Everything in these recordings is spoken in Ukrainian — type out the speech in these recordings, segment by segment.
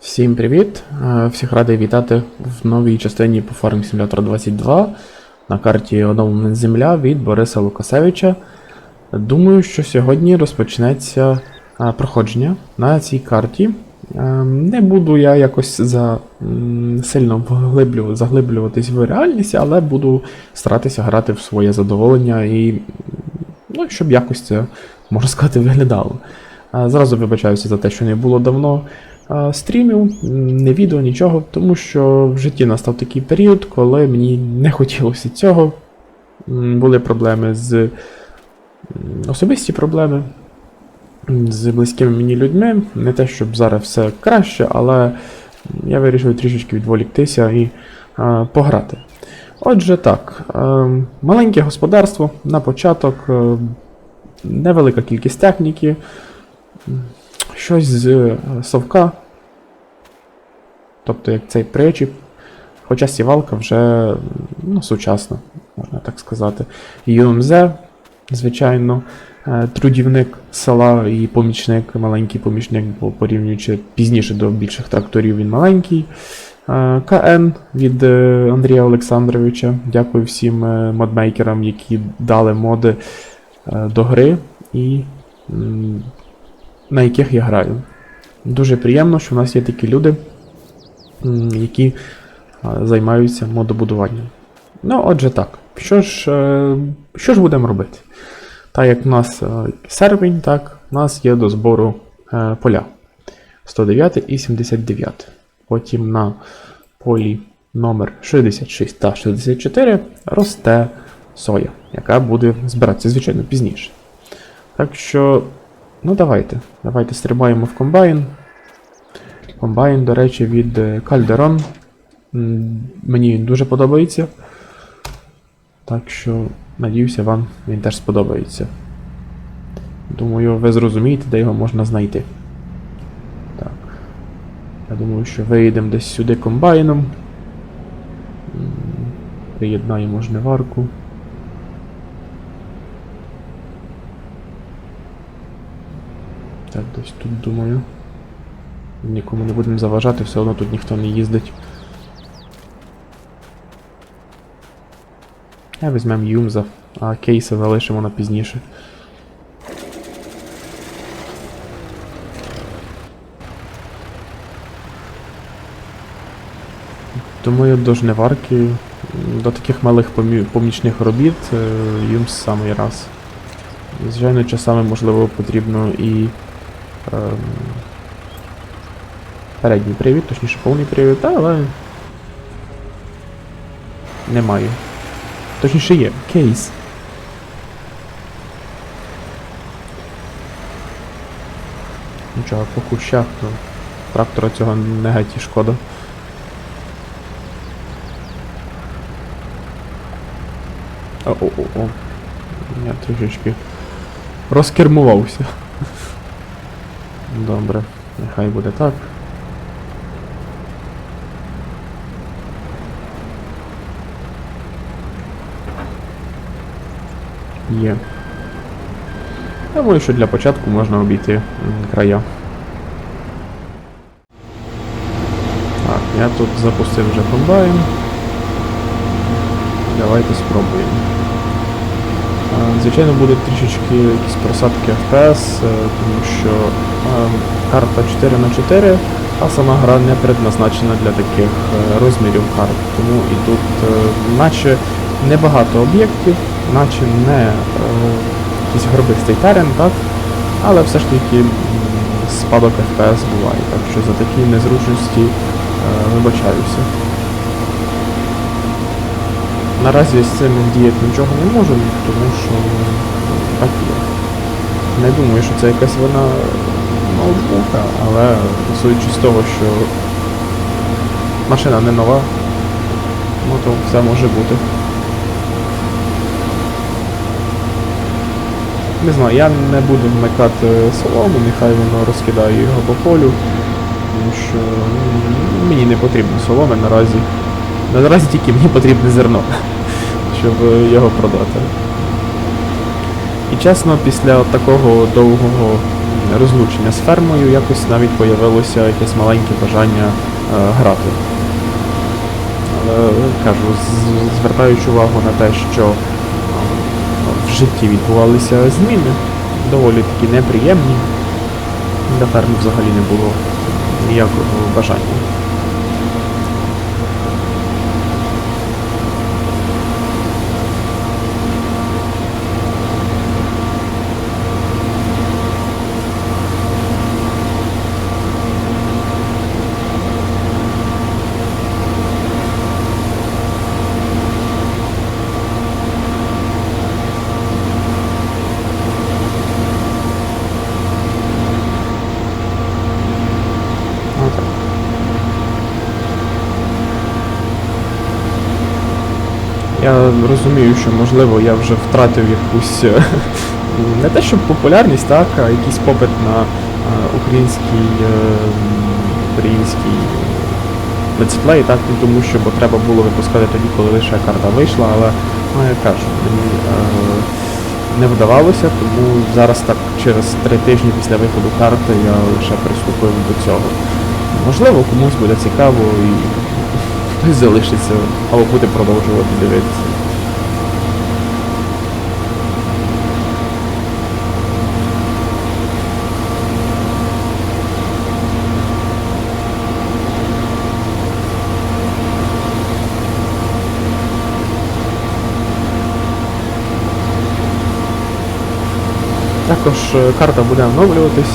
Всім привіт! Е, Всіх радий вітати в новій частині по Farming Simulator 22 на карті оновлена Земля від Бориса Лукасевича. Думаю, що сьогодні розпочнеться е, проходження на цій карті. Е, Не буду я якось за, сильно заглиблюватись в реальність, але буду старатися грати в своє задоволення і ну, щоб якось це, можна сказати, виглядало. Зразу вибачаюся за те, що не було давно стрімів, не відео, нічого, тому що в житті настав такий період, коли мені не хотілося цього. Були проблеми з особисті проблеми з близькими мені людьми. Не те, щоб зараз все краще, але я вирішив трішечки відволіктися і е, пограти. Отже, так, маленьке господарство на початок, е, невелика кількість техніки, щось з е, совка, тобто як цей причіп, хоча сівалка вже ну, сучасна, можна так сказати. ЮМЗ, звичайно, е, трудівник села і помічник, маленький помічник, бо порівнюючи пізніше до більших тракторів, він маленький. Е, КН від Андрія Олександровича. Дякую всім модмейкерам, які дали моди до гри і на яких я граю. Дуже приємно, що в нас є такі люди, які займаються модобудуванням. Ну, отже, так. Що ж, е, що ж будемо робити? Так як в нас е, серпень, так, у нас є до збору е, поля 109 і 79. Потім на полі номер 66 та 64 росте соя, яка буде збиратися, звичайно, пізніше. Так що, ну давайте. Давайте стрибаємо в комбайн. Комбайн, до речі, від е, Calderon. Мені дуже подобається. Так що, надіюся, вам він теж сподобається. Думаю, ви зрозумієте, де його можна знайти. Так. Я думаю, що виїдемо десь сюди комбайном. Приєднаємо жниварку. Так, десь тут думаю. Нікому не будемо заважати, все одно тут ніхто не їздить. Я візьмем Юмза, а кейси залишимо на пізніше. Думаю, до жниварки, м, до таких малих помі- помічних робіт е, Юмс самий раз. Звичайно, часами, можливо, потрібно і передній привід, точніше повний привід, але немає. Точніше є, кейс. Нічого, по кущах, ну, трактора цього не геть шкода. О-о-о. Я трішечки розкермувався. Добре, нехай буде так. Є. Думаю, що для початку можна обійти края. Так, я тут запустив вже комбайн. Давайте спробуємо. А, Звичайно, буде трішечки якісь просадки FPS, е, тому що е, карта 4 на 4 а сама гра не предназначена для таких е, розмірів карт. Тому і тут е, наче небагато об'єктів, наче не е, якийсь горбистий терен, так? але все ж таки спадок FPS буває, так що за такі незручності е, вибачаюся. Наразі з цим діяти нічого не можу, тому що так є. Не думаю, що це якась вина ноутбука, але судячи з того, що машина не нова, ну то все може бути. Не знаю, я не буду вмикати солому, нехай воно розкидає його по полю, тому що ну, мені не потрібно соломи наразі. Наразі тільки мені потрібне зерно, щоб е, його продати. І чесно, після такого довгого розлучення з фермою, якось навіть появилося якесь маленьке бажання е, грати. Але кажу, звертаючи увагу на те, що е, в житті відбувалися зміни, доволі такі неприємні. Для ферми взагалі не було ніякого бажання. Отак. Я розумію, що можливо я вже втратив якусь е, не те, щоб популярність, так, а якийсь попит на е, український е, український летсплей, так, тому що бо треба було випускати тоді, коли лише карта вийшла, але ну, я кажу, мені не вдавалося, тому зараз так через три тижні після виходу карти я лише приступив до цього. Можливо, комусь буде цікаво і хтось залишиться або буде продовжувати дивитися. Також е, карта буде оновлюватись.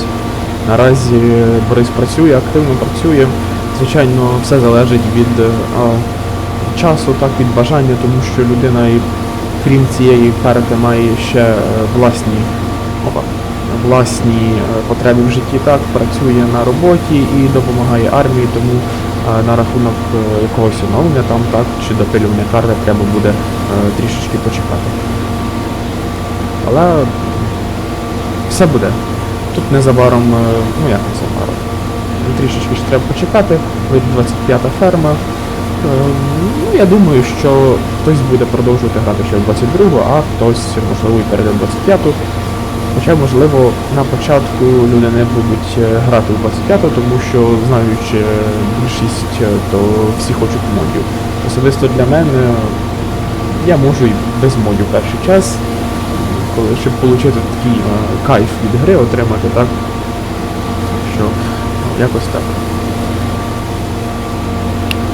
Наразі Борис працює, активно працює. Звичайно, все залежить від е, а, часу, так, від бажання, тому що людина, і, крім цієї карти, має ще е, власні, опа, власні е, потреби в житті, так, працює на роботі і допомагає армії, тому е, на рахунок е, якогось оновлення там, так, чи допилювання карти треба буде е, трішечки почекати. Але все буде. Тут незабаром, е, ну як незабаром. Трішечки ще треба почекати, вийде 25-та ферма. Е, Ну, я думаю, що хтось буде продовжувати грати ще в 22-го, а хтось, можливо, і перейде в 25-ту. Хоча, можливо, на початку люди не будуть е, грати в 25-ту, тому що, знаючи більшість, то всі хочуть модів. Особисто для мене я можу і без модів перший час, коли щоб отримати такий е, кайф від гри отримати, так? Що якось так.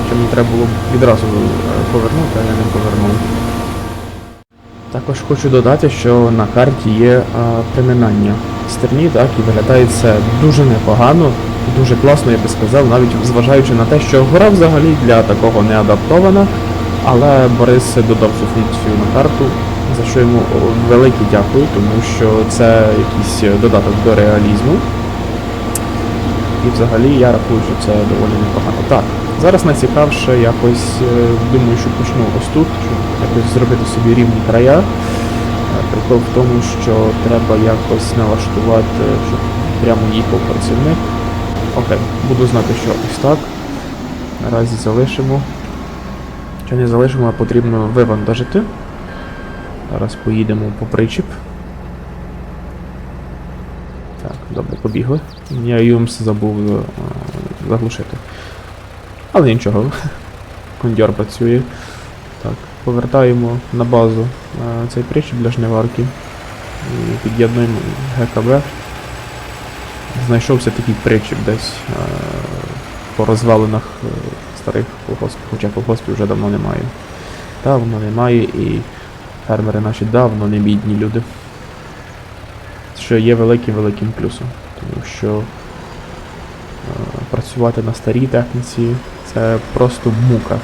Що мені треба було відразу е, повернути, а я не повернув. Також хочу додати, що на карті є е, приминання стерні, так, і виглядає це дуже непогано, дуже класно, я би сказав, навіть зважаючи на те, що гора взагалі для такого не адаптована, але Борис додав цю функцію на карту, за що йому велике дякую, тому що це якийсь е, додаток до реалізму. І взагалі я рахую, що це доволі непогано. Так, зараз найцікавше якось, е, думаю, що почну ось тут, щоб якось зробити собі рівні края. Е, Прикол в тому, що треба якось налаштувати, щоб прямо їхав працівник. Окей, буду знати, що ось так. Наразі залишимо. Чи не залишимо, а потрібно вивантажити. Зараз поїдемо по причіп. Так, добре, побігли. Я Юмс забув е, заглушити. Але нічого. Кондьор працює. Так, повертаємо на базу е, цей причіп для жниварки. І під'єднуємо ГКБ. Знайшовся такий причіп десь е, по розвалинах старих колгоспів, хоча колгоспів вже давно немає. Давно немає і фермери наші давно не бідні люди що є великим-великим плюсом. Тому що е, працювати на старій техніці це просто мука.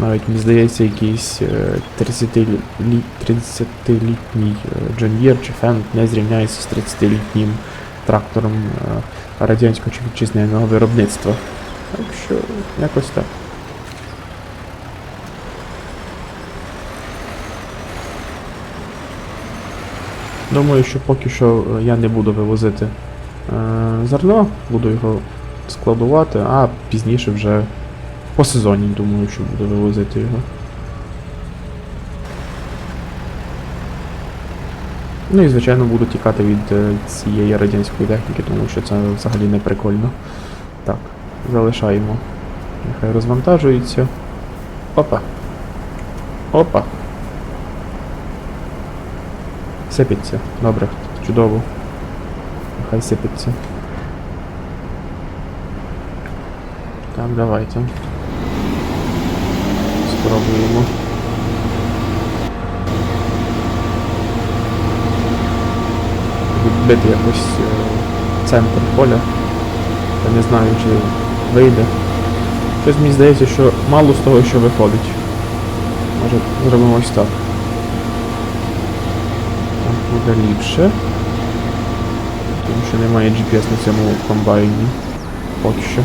Навіть мені здається, якийсь е, 30-лі- 30-літній John Deere чи Fendt не зрівняється з 30-літнім трактором е, радянського чи вітчизняного виробництва. Так що якось так. Думаю, що поки що е, я не буду вивозити е, зерно, буду його складувати, а пізніше вже по сезоні думаю, що буду вивозити його. Ну і звичайно буду тікати від е, цієї радянської техніки, тому що це взагалі не прикольно. Так, залишаємо. Нехай розвантажується. Опа. Опа. Сипеться. Добре, чудово. Нехай сипеться. Так, давайте. Спробуємо. Відбити якось е, центр поля. Я не знаю, чи вийде. Щось мені здається, що мало з того, що виходить. Може зробимо ось так. Так буде ліпше. Тому що немає GPS на цьому комбайні. Поки що.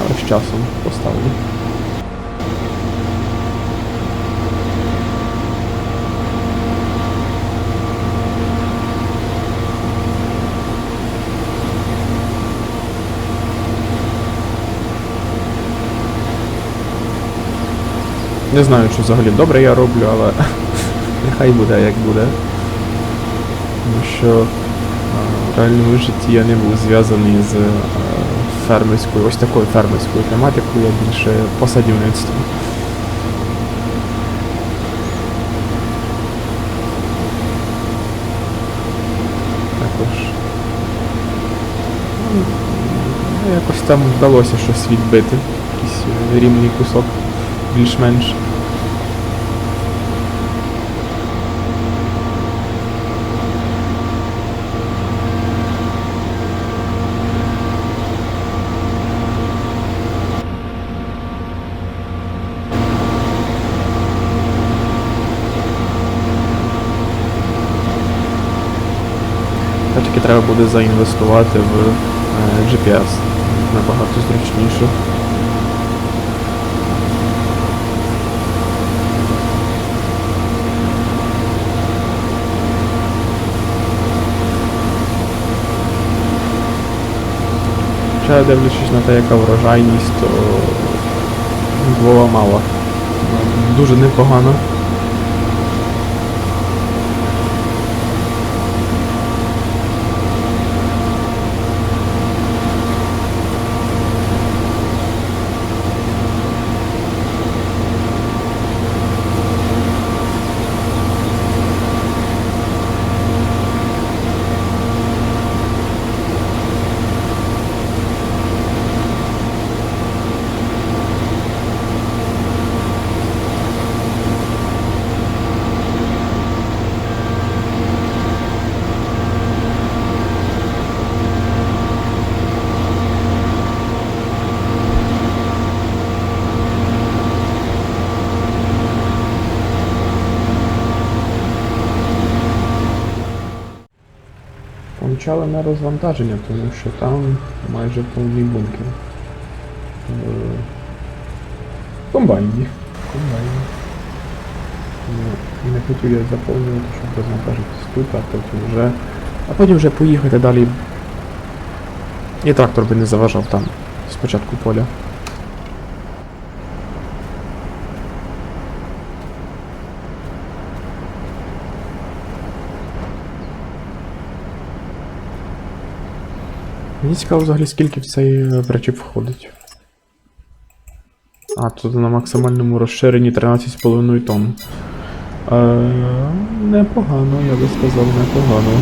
Але з часом поставлю. Не знаю, чи взагалі добре я роблю, але нехай буде як буде. Тому що в реальному житті я не був зв'язаний з фермерською, ось такою фермерською тематикою, я більше по садівництву. Також. Якось там вдалося щось відбити. Якийсь рівний кусок більш-менш. Та тільки треба буде заінвестувати в е, GPS. Набагато зручніше. Ще дивлячись на те, яка врожайність, то Львова мало. Дуже непогано. Помчали на розвантаження, тому що там майже повний бункер. Е, Комбайні. Комбайні. Ну, Не хотів я заповнювати, щоб розвантажитись тут, а потім вже. А потім вже поїхати далі. І трактор би не заважав там спочатку поля. Мені цікаво взагалі скільки в цей е, причіп входить. А, тут на максимальному розширенні 13,5 тонн. Е, непогано, я би сказав, непогано.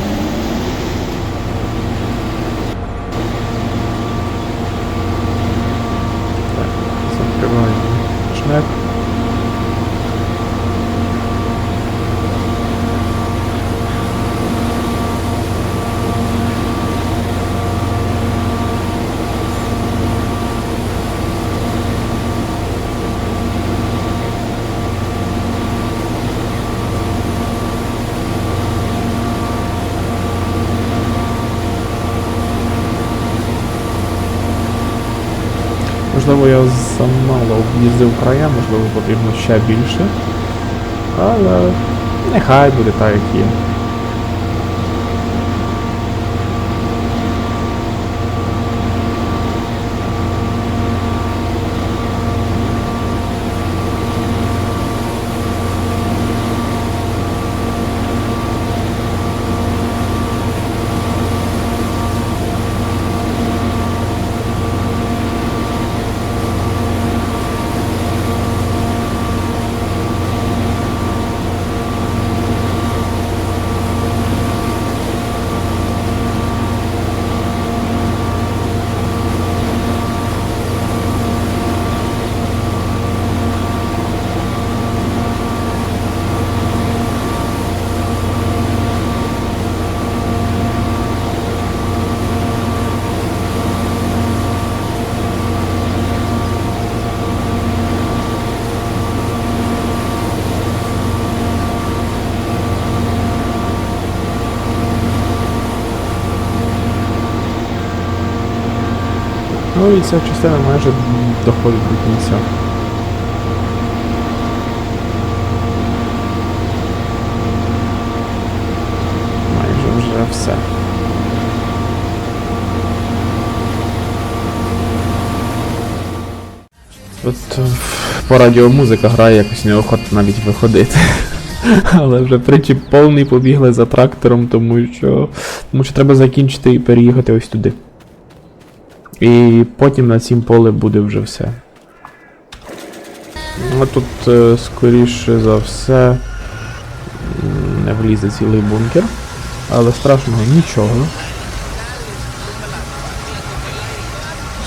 Можливо, я замало об'їздив края, можливо, потрібно ще більше. Але нехай буде так, як є. Ну і ця частина майже доходить до кінця. Майже вже все. От е, по радіо музика грає, якось неохота навіть виходити. Але вже причіп повний побігли за трактором, тому що. Тому що треба закінчити і переїхати ось туди. І потім на цім поле буде вже все. Ну тут, е, скоріше за все, не влізе цілий бункер. Але страшного нічого.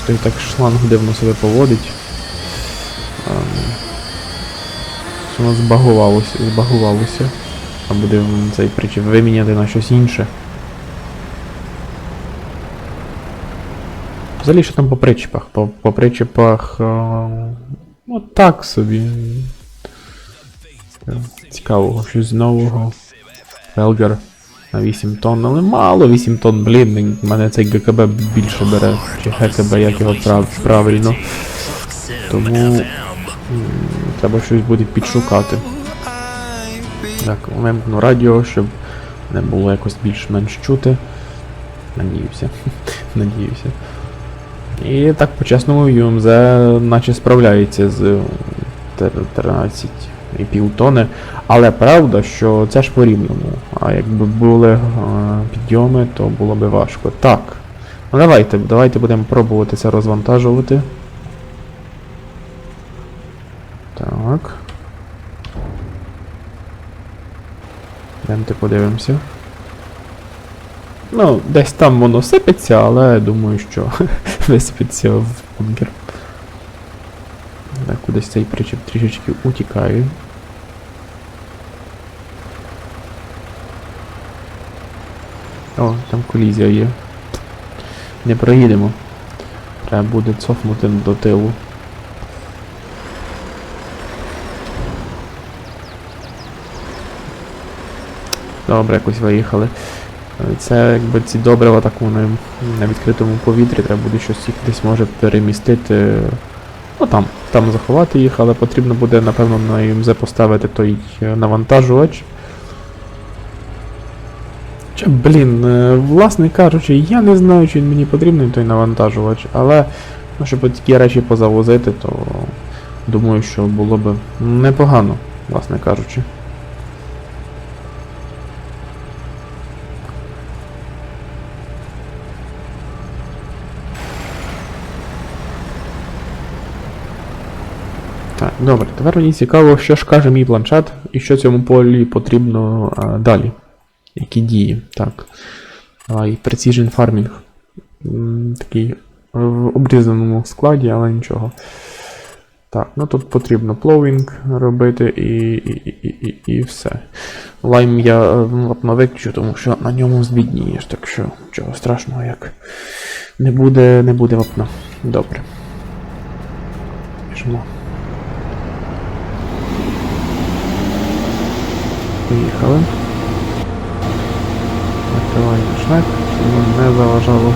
Той так шланг дивно себе поводить. Ем, що воно збагувалося, збагувалося. А буде цей причіп виміняти на щось інше. Взагалі, що там по причіпах? По, по причіпах. Е, ну так собі. Е, Цікавого, щось нового. Елгар на 8 тонн, але мало 8 тонн, блін, мене цей ГКБ більше бере, чи ГКБ, як його прав, правильно. Тому треба щось буде підшукати. Так, вимкну радіо, щоб не було якось більш-менш чути. Надіюся. Надіюся. І так по-чесному UMZ наче справляється з тер- 13 і півтони. Але правда, що це ж по рівному. А якби були е, підйоми, то було би важко. Так. Ну давайте, давайте будемо пробувати це розвантажувати. Так. Йдемте подивимося. Ну, десь там воно сипеться, але думаю, що висипеться в бункер. Так, кудись цей причіп трішечки утікає. О, там колізія є. Не проїдемо. Треба буде цофнути до тилу. Добре, якось виїхали. Це якби ці добрива так вони на відкритому повітрі, треба буде щось їх десь може перемістити. Ну там, там заховати їх, але потрібно буде, напевно, на ЮМЗ поставити той е, навантажувач. Чи, блін, е, власне кажучи, я не знаю, чи він мені потрібний той навантажувач, але ну, щоб такі речі позавозити, то думаю, що було б непогано, власне кажучи. Так, добре, тепер мені цікаво, що ж каже мій планшет і що цьому полі потрібно а, далі. Які дії. Так. А, і Precision Farming. Такий в обрізаному складі, але нічого. Так, ну тут потрібно пловінг робити і, і, і, і, і все. Лайм я е, вапно виключу, тому що на ньому збіднієш, так що чого страшного, як не буде, не буде вапна. Добре. Біжимо. Поїхали. Накриваємо шлях, щоб не заважало.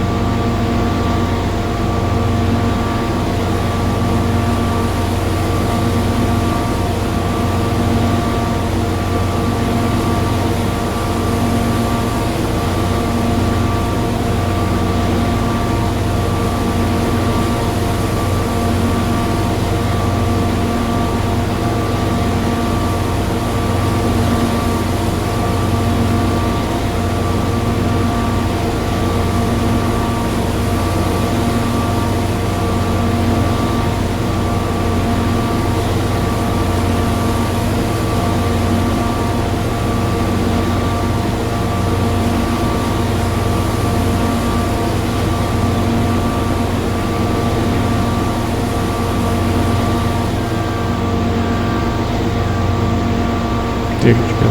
Трішечки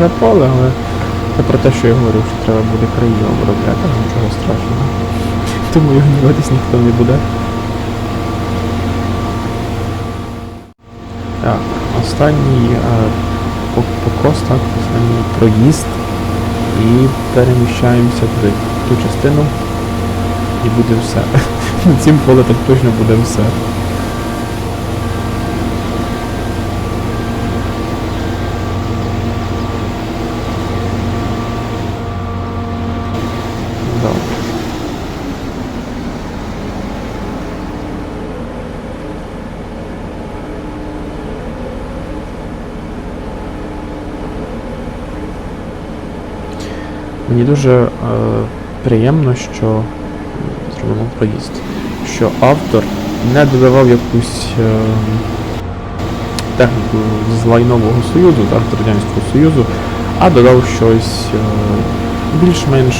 заїхав в чуже поле, але це про те, що я говорив, що треба буде країну обробляти, нічого страшного. Тому його гніватись ніхто не буде. Так, останній е, по- покос, так, останній проїзд. І переміщаємося туди, в ту частину. І буде все. На цім поле так точно буде все. Мені дуже е, приємно, що зробимо проїзд, що автор не додавав якусь е, техніку з лайнового союзу, так, з Радянського Союзу, а додав щось е, більш-менш,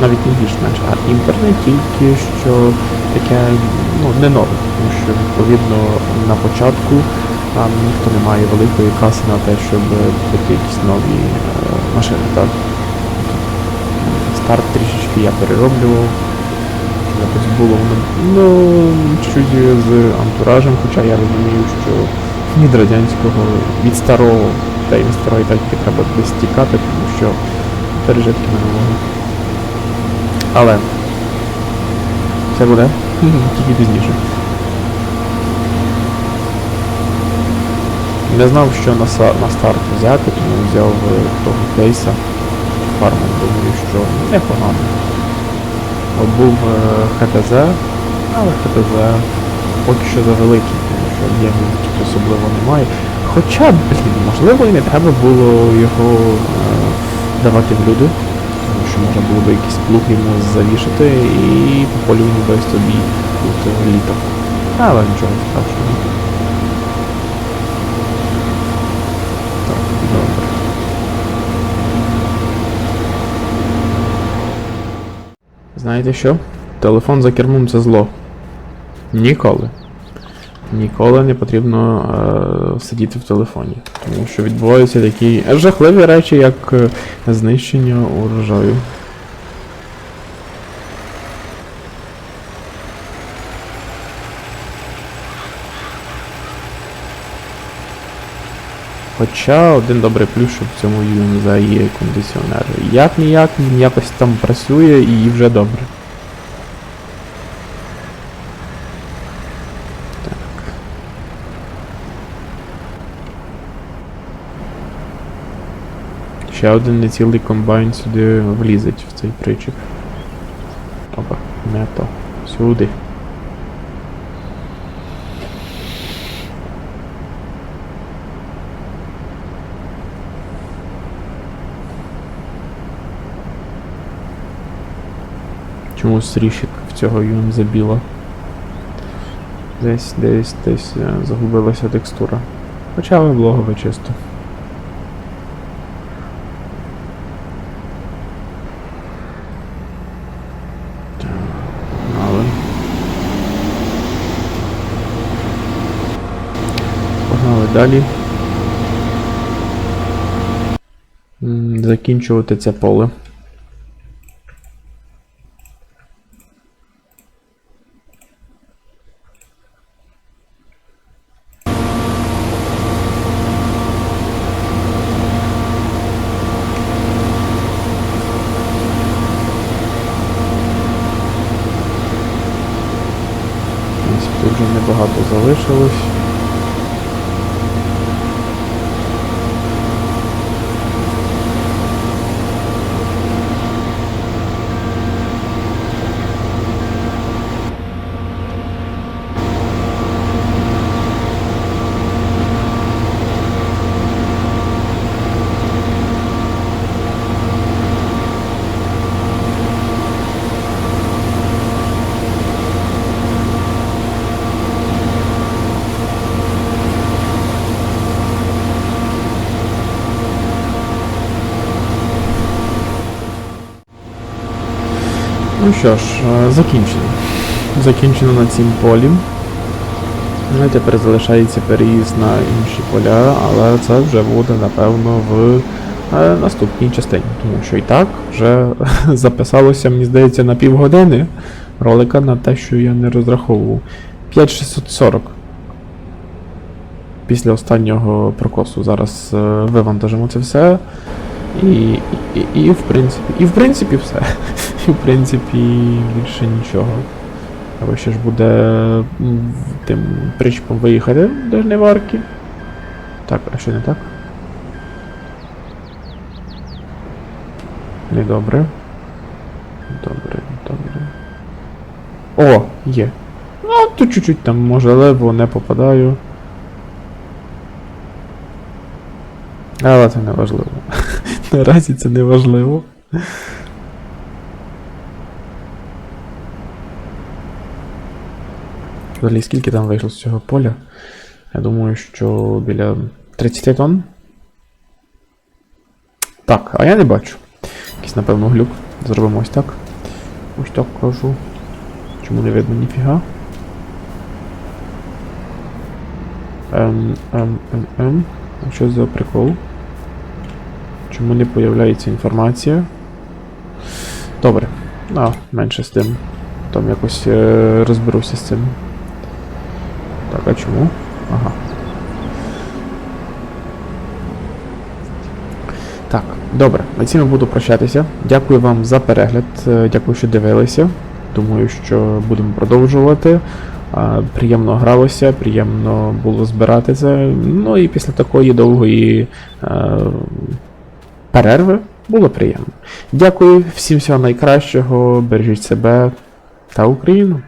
навіть не більш-менш, а імперне, тільки що таке ну, не нове, тому що відповідно на початку там ніхто не має великої каси на те, щоб купити якісь нові е, машини. Так? Старт трішечки я перероблював. Якось було воно ну, чуть з антуражем, хоча я розумію, що від радянського, від старого, та й від старої техніки треба десь тікати, тому що пережитки минулого. Але це буде тільки пізніше. Не знав, що на, на старт взяти, тому взяв е, того кейса фарму, думаю, що непогано. Був е, ХТЗ, але ХТЗ поки що завеликий, тому що об'ємів тут особливо немає. Хоча, блін, можливо, і не треба було його е, давати в люди, тому що можна було би якийсь плуг йому завішати і по полю він весь собі тут літо. Але нічого страшного. Так, добре. Знаєте що? Телефон за кермом це зло. Ніколи. Ніколи не потрібно е, сидіти в телефоні. Тому що відбуваються такі жахливі речі, як е, знищення урожаю. Хоча один добрий плюс, що в цьому UMZ є кондиціонер. Як ніяк він якось там працює і вже добре. Так. Ще один нецілий комбайн сюди влізить в цей причіп. Опа, не то. Сюди. Чомусь рішітка в цього юн забіла. Десь, десь, десь е, загубилася текстура. Хоча облогове чисто. Погнали далі. Закінчувати це поле. В принципі, тут вже небагато залишилось. Ну що ж, е, закінчено. Закінчено на цім полі. Ну і тепер залишається переїзд на інші поля, але це вже буде, напевно, в е, наступній частині. Тому що і так вже записалося, мені здається, на півгодини ролика на те, що я не розраховував. 5640. Після останнього прокосу. Зараз е, вивантажимо це все. І, і, і, в принципі, і в принципі все. І в принципі більше нічого. Треба ще ж буде тим причепом виїхати до жниварки. Так, а що не так? Недобре. Добре, добре. О, є. Ну, тут чуть-чуть там можливо не попадаю. Але це не важливо. Наразі це не важливо. Взагалі, скільки там вийшло з цього поля? Я думаю, що біля 30 тонн. Так, а я не бачу. Якийсь, напевно, глюк. Зробимо ось так. Ось так кажу. Чому не видно ніфіга? Ем, ем, ем, ем. Що за прикол? Чому не появляється інформація? Добре. А, менше з тим. Там якось е, розберуся з цим. Так, а чому? Ага. Так, добре, на цьому буду прощатися. Дякую вам за перегляд. е, Дякую, що дивилися. Думаю, що будемо продовжувати. Приємно гралося, приємно було збирати це. Ну і після такої довгої е, перерви було приємно. Дякую, всім всього найкращого, бережіть себе та Україну.